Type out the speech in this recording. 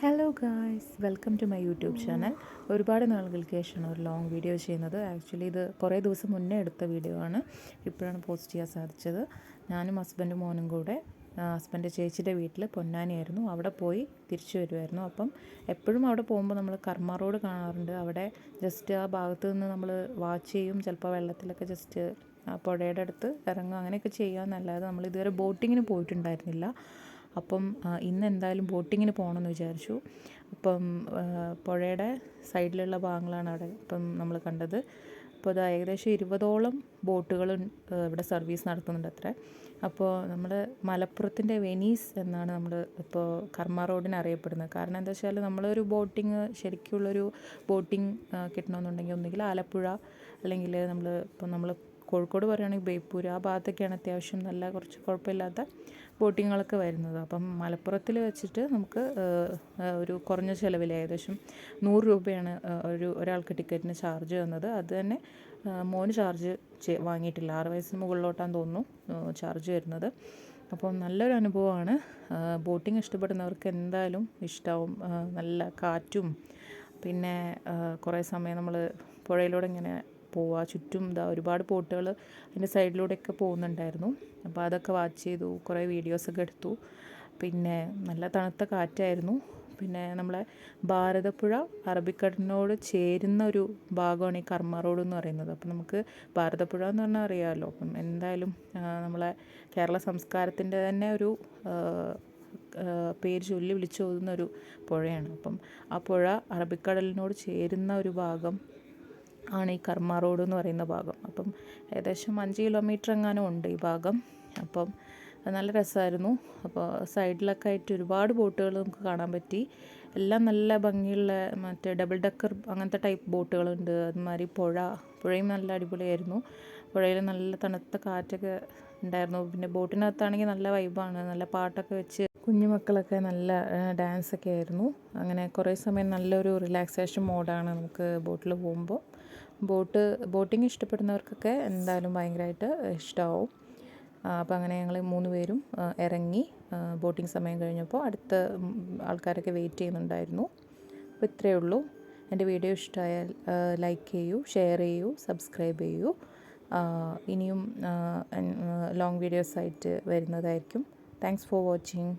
Hello guys welcome to my YouTube channel ഒരുപാട് നാളുകൾക്ക് ശേഷമാണ് ഒരു ലോങ് വീഡിയോ ചെയ്യുന്നത്. ആക്ച്വലി ഇത് കുറേ ദിവസം മുന്നേ എടുത്ത വീഡിയോ ആണ്. ഇപ്പോഴാണ് പോസ്റ്റ് ചെയ്യാൻ സാധിച്ചത്. ഞാനും ഹസ്ബൻഡും മോനും കൂടെ ഹസ്ബൻഡ് ചേച്ചിയുടെ വീട്ടിൽ പൊന്നാനിയായിരുന്നു. അവിടെ പോയി തിരിച്ചു വരുമായിരുന്നു അപ്പം എപ്പോഴും അവിടെ പോകുമ്പോൾ നമ്മൾ കർമ്മ റോഡ് കാണാറുണ്ട്. അവിടെ ജസ്റ്റ് ആ ഭാഗത്ത് നിന്ന് നമ്മൾ വാച്ച് ചെയ്യും. ചിലപ്പോൾ വെള്ളത്തിലൊക്കെ ജസ്റ്റ് പുഴയുടെ അടുത്ത് ഇറങ്ങും. അങ്ങനെയൊക്കെ ചെയ്യാമെന്നല്ലാതെ നമ്മൾ ഇതുവരെ ബോട്ടിങ്ങിന് പോയിട്ടുണ്ടായിരുന്നില്ല. അപ്പം ഇന്ന് എന്തായാലും ബോട്ടിങ്ങിന് പോകണമെന്ന് വിചാരിച്ചു. അപ്പം പുഴയുടെ സൈഡിലുള്ള ഭാഗങ്ങളാണ് അവിടെ ഇപ്പം നമ്മൾ കണ്ടത്. അപ്പോൾ അത് ഏകദേശം ഇരുപതോളം ബോട്ടുകൾ ഇവിടെ സർവീസ് നടത്തുന്നുണ്ട് അത്ര. അപ്പോൾ നമ്മൾ മലപ്പുറത്തിന്റെ വെനീസ് എന്നാണ് നമ്മൾ ഇപ്പോൾ കർമ്മ റോഡിന് അറിയപ്പെടുന്നത്. കാരണം എന്താ വെച്ചാൽ നമ്മളൊരു ബോട്ടിങ് ശരിക്കുള്ളൊരു ബോട്ടിങ് കിട്ടണമെന്നുണ്ടെങ്കിൽ ഒന്നുകിൽ ആലപ്പുഴ അല്ലെങ്കിൽ നമ്മൾ ഇപ്പോൾ നമ്മൾ കോഴിക്കോട് പറയുകയാണെങ്കിൽ ബേപ്പൂർ ആ ഭാഗത്തൊക്കെയാണ് അത്യാവശ്യം നല്ല കുറച്ച് കുഴപ്പമില്ലാത്ത ബോട്ടിങ്ങുകളൊക്കെ വരുന്നത്. അപ്പം മലപ്പുറത്തിൽ വെച്ചിട്ട് നമുക്ക് ഒരു കുറഞ്ഞ ചിലവിൽ ഏകദേശം നൂറ് രൂപയാണ് ഒരു ഒരാൾക്ക് ടിക്കറ്റിന് ചാർജ് വന്നത്. അത് തന്നെ മോന് ചാർജ് വാങ്ങിയിട്ടില്ല. ആറ് വയസ്സിന് മുകളിലോട്ടാന്ന് തോന്നുന്നു ചാർജ് വരുന്നത്. അപ്പം നല്ലൊരു അനുഭവമാണ്. ബോട്ടിങ് ഇഷ്ടപ്പെടുന്നവർക്ക് എന്തായാലും ഇഷ്ടമാവും നല്ല കാറ്റും പിന്നെ കുറേ സമയം നമ്മൾ പുഴയിലൂടെ ഇങ്ങനെ പോവുക. ചുറ്റും ഇതാ ഒരുപാട് ബോട്ടുകൾ അതിന്റെ സൈഡിലൂടെയൊക്കെ പോകുന്നുണ്ടായിരുന്നു. അപ്പോൾ അതൊക്കെ വാച്ച് ചെയ്തു കുറേ വീഡിയോസൊക്കെ എടുത്തു. പിന്നെ നല്ല തണുത്ത കാറ്റായിരുന്നു. പിന്നെ നമ്മളെ ഭാരതപ്പുഴ അറബിക്കടലിനോട് ചേരുന്ന ഒരു ഭാഗമാണ് ഈ കർമ്മ റോഡ് എന്ന് പറയുന്നത്. അപ്പം നമുക്ക് ഭാരതപ്പുഴ എന്ന് പറഞ്ഞാൽ അറിയാമല്ലോ. അപ്പം എന്തായാലും നമ്മളെ കേരള സംസ്കാരത്തിന്റെ തന്നെ ഒരു പേര് ചൊല്ലി വിളിച്ചോതുന്ന ഒരു പുഴയാണ്. അപ്പം ആ പുഴ അറബിക്കടലിനോട് ചേരുന്ന ഒരു ഭാഗം ആണ് ഈ കർമ്മ റോഡ് എന്ന് പറയുന്ന ഭാഗം. അപ്പം ഏകദേശം അഞ്ച് കിലോമീറ്റർ എങ്ങാനും ഉണ്ട് ഈ ഭാഗം. അപ്പം നല്ല രസമായിരുന്നു. അപ്പോൾ സൈഡിലൊക്കെ ആയിട്ട് ഒരുപാട് ബോട്ടുകൾ നമുക്ക് കാണാൻ പറ്റി. എല്ലാം നല്ല ഭംഗിയുള്ള മറ്റേ ഡബിൾ ഡക്കർ അങ്ങനത്തെ ടൈപ്പ് ബോട്ടുകളുണ്ട്. അതുമാതിരി പുഴ പുഴയും നല്ല അടിപൊളിയായിരുന്നു. പുഴയിൽ നല്ല തണുത്ത കാറ്റൊക്കെ ഉണ്ടായിരുന്നു. പിന്നെ ബോട്ടിനകത്താണെങ്കിൽ നല്ല വൈബാണ് നല്ല പാട്ടൊക്കെ വെച്ച് കുഞ്ഞുമക്കളൊക്കെ നല്ല ഡാൻസ് ഒക്കെ ആയിരുന്നു. അങ്ങനെ കുറേ സമയം നല്ലൊരു റിലാക്സേഷൻ മോഡാണ് നമുക്ക് ബോട്ടിൽ പോകുമ്പോൾ. ബോട്ട് ബോട്ടിങ് ഇഷ്ടപ്പെടുന്നവർക്കൊക്കെ എന്തായാലും ഭയങ്കരമായിട്ട് ഇഷ്ടമാവും അപ്പോൾ അങ്ങനെ ഞങ്ങൾ മൂന്ന് പേരും ഇറങ്ങി ബോട്ടിംഗ് സമയം കഴിഞ്ഞപ്പോൾ അടുത്ത ആൾക്കാരൊക്കെ വെയിറ്റ് ചെയ്യുന്നുണ്ടായിരുന്നു. അപ്പോൾ ഇത്രയേ ഉള്ളൂ. എന്റെ വീഡിയോ ഇഷ്ടമായാൽ ലൈക്ക് ചെയ്യൂ ഷെയർ ചെയ്യൂ സബ്സ്ക്രൈബ് ചെയ്യൂ. ഇനിയും ലോങ് വീഡിയോസ് ആയിട്ട് വരുന്നതായിരിക്കും. Thanks for watching